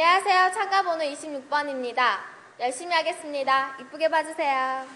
안녕하세요. 참가번호 26번입니다. 열심히 하겠습니다. 이쁘게 봐주세요.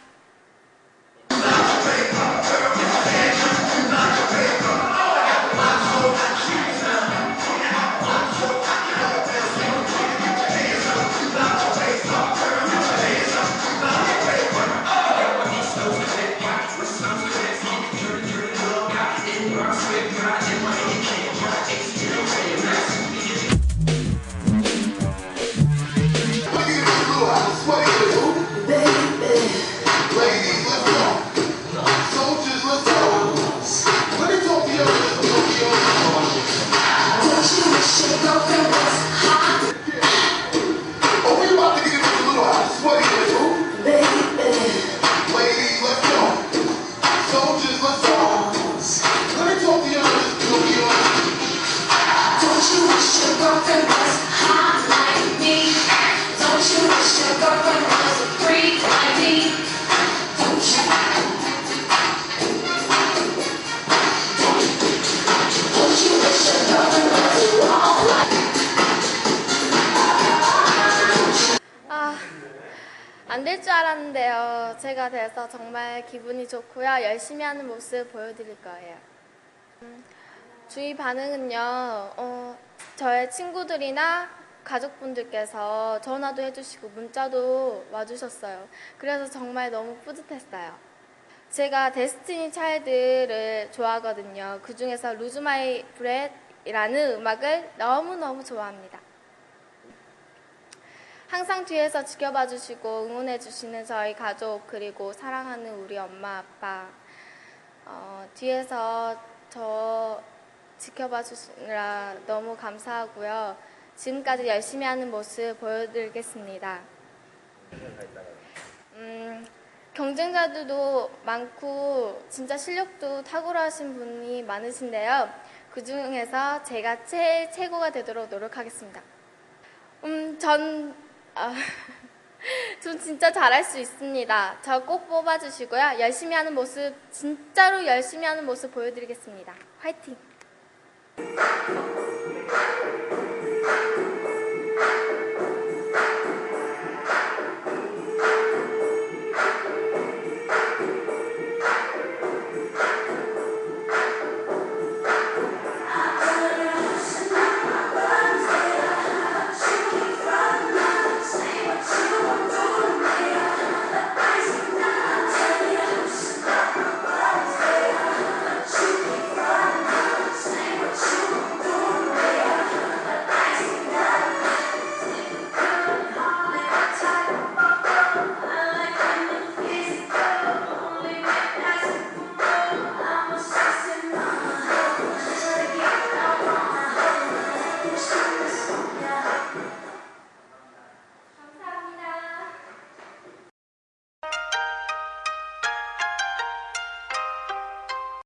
안 될 줄 알았는데요. 제가 돼서 정말 기분이 좋고요. 열심히 하는 모습 보여드릴 거예요. 음, 주위 반응은요, 어, 저의 친구들이나 가족분들께서 전화도 해주시고 문자도 와주셨어요. 그래서 정말 너무 뿌듯했어요. 제가 데스티니 차일드를 좋아하거든요. 그 중에서 루즈 마이 브렛이라는 음악을 너무너무 좋아합니다. 항상 뒤에서 지켜봐 주시고 응원해 주시는 저희 가족 그리고 사랑하는 우리 엄마 아빠 어, 뒤에서 저 지켜봐 주시느라 너무 감사하고요. 지금까지 열심히 하는 모습 보여드리겠습니다. 음, 경쟁자들도 많고 진짜 실력도 탁월하신 분이 많으신데요. 그 중에서 제가 제일 최고가 되도록 노력하겠습니다. 음, 전, 아, 전 진짜 잘할 수 있습니다. 저 꼭 뽑아주시고요. 열심히 하는 모습, 진짜로 열심히 하는 모습 보여드리겠습니다. 화이팅!